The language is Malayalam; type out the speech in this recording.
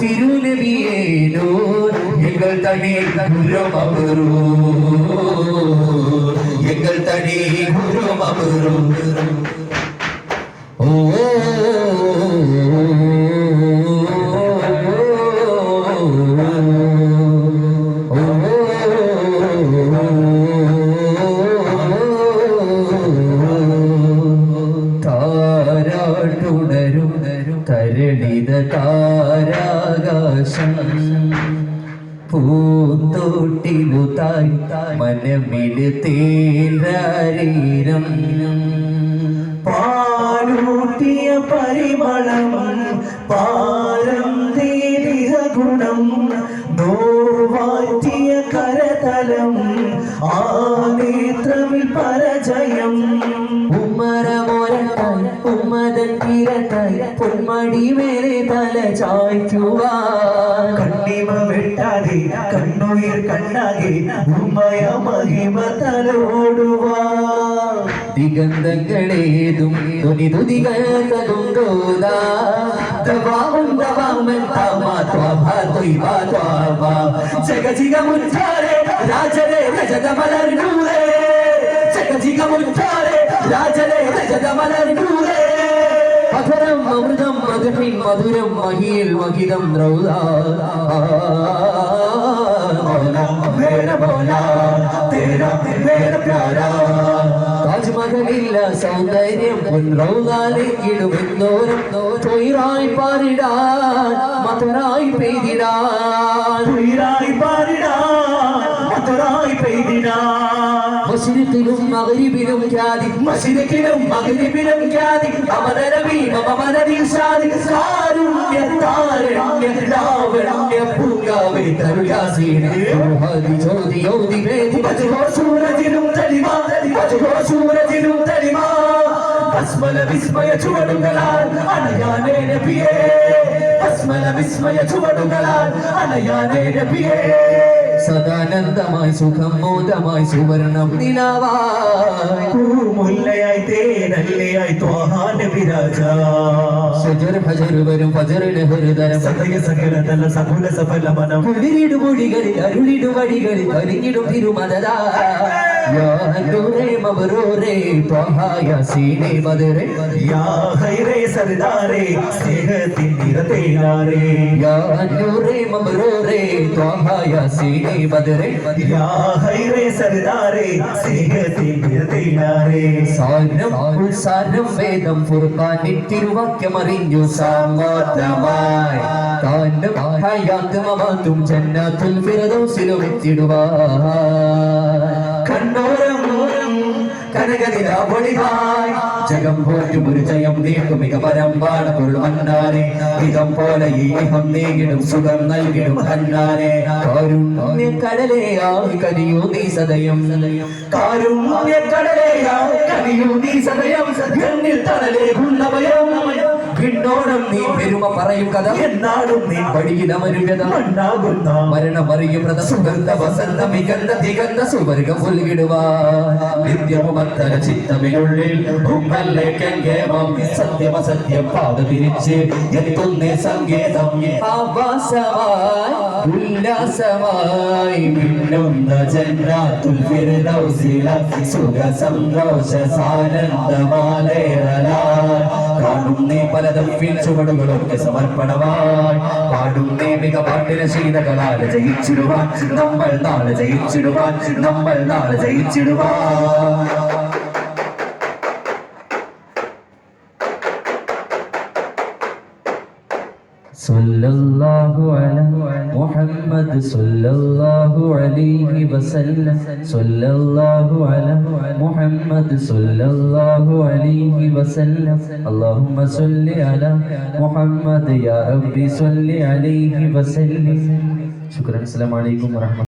തിരുനബിയേ നൂർ എങ്കൾ തടി ഗുരു മബുറൂ എങ്കൾ തടി ഗുരു മബുറൂ ഓ താരാകാശം പൂത്തോട്ടിലുതായി മനമിടുത്തേരീരം പാലൂട്ടിയ പരിമളം പാരം ദീപിക ഗുണം ദോവാറ്റിയ കരതലം ആ നേത്രമിൽ പരജയം ഉമ്മതൻ തീരത്തായി പൊന്മടി മേലെ തല ചായ്ക്കുവാൻ. കണ്ണിമ വെട്ടാതെ കണ്ണുയിർ കണ്ണാകെ ഉമ്മയ മഹിമ തലോടുവാ ദിഗന്ധങ്ങളേതും തോതാ ദവാവും ദവാമൻ താമാ ത്വാഭാ ത്വയ്ബാ ത്വാബാ ജഗജിഗ മുൻചാരെ രാജരെ രജത മലർന്നൂരേ മധുരിൻ മധുരം മഹിയിൽ മഹിതം ദ്രൗദാ. താജ്മഹലില്ല സൗന്ദര്യം പൊൻറൗതാലേക്കിടുമെന്നോരം തൊയിറായി പാരിടാൻ മധുരായി പെയ്തിടാൻ. തൊയിറായി പാരിടാ മധുരായി പെയ്തിടാ മസ്ജിദിലും മകരിബിലും ഖ്യാതി. മസിരക്കിലും മകരിബിലും ഖ്യാതി. അമരനബി മമനദിൽ സാദി കാരുണ്യ താരണ്യ ലാവണ്യ പൂങ്കാവേ തരുയാസീനെ ഹരി ജ്യോതി യോതി വേദി. വജുഹോ സൂരജിനും തളിമ വജുഹോ സൂരജിലും തളിമ ഭസ്മല വിസ്മയ ചുവടുകളാൽ അണയാനേ നബിയേ ഭസ്മല വിസ്മയ ചുവടുകളാൽ അണയാനേ നബിയേ സദാനന്ദമായി സുഖം മോദമായി സുവർണം നിലവായി. കുളിരിടും മൊഴികളിൽ അരുളിടും വഴികളിൽ യാ ഹൈറേ സർദാരേ സ്നേഹത്തിൻ നിറതേനാരേ യാനൂരേ മബറൂരേ ത്വഹായ സീനേ മദരേ. യാ ഹൈറേ സർദാരേ സ്നേഹത്തിൻ നിറതേനാരേ സാരം ഉൾസാരം വേദം ഫുർഖാനിൻ തിരുവാക്യമറിഞ്ഞു സാമർത്ഥമായി. താനും ഹയാത്ത് മമാത്തും ജന്നാത്തുൽ ഫിർദൗസിലും എത്തിടുവാൻ. കനകനിലാവൊളിവായി ജഗം പോറ്റും ഒരു ജയം നീക്കും. മിക പരമ്പാട പൊരുൾമന്നാനെ ഇതം പോലെ ഈ ഇഹം നീങ്ങിടും സുഖം നൽകിടും ഹന്നാനെ കാരുണ്യ കടലയായി കനിയൂ നീ സദയം. കാരുണ്യ കടലേയായി കനിയൂ നീ സദയം. എന്നിൽ തടലേ ഗുണമയം. വിണ്ണോണം നീ പെരുമ പറയും കഥ. എന്നാലും നീ വഴിയിടമരുകത മണ്ണാകുന്ന മരണമറിയും വ്രത സുഗന്ധ വസന്ത മികന്ത തികന്ത സുവർഗം പുൽകിടുവാൻ നിത്യമുമത്തര ചിത്തമിനുള്ളിൽ സത്യമസത്യം പാത തിരിച്ച് എത്തുന്ന സങ്കേതം. ആവാസമായി ഉല്ലാസമായി മിന്നുന്ന ജന്നാത്തുൽ ഫിർദൗസില സുഖ സന്തോഷ സാനന്ദമാലേറലാൽ കാണുന്നേ പലതും ഫിൽ ചുവടുകളൊക്കെ സമർപ്പണമായി പാടും മിക പാട്ടിന് ശീതകളാൽ ജയിച്ചിടുവാൻ. നമ്മൾ നാളെ ജയിച്ചിടുവാൻ. നമ്മൾ നാളെ ജയിച്ചിടുവാൻ. صلى الله على محمد صلى الله عليه وسلم صلى الله على محمد صلى الله عليه وسلم اللهم صل على محمد يا ربي صل عليه وسلم شكرا السلام عليكم ورحمة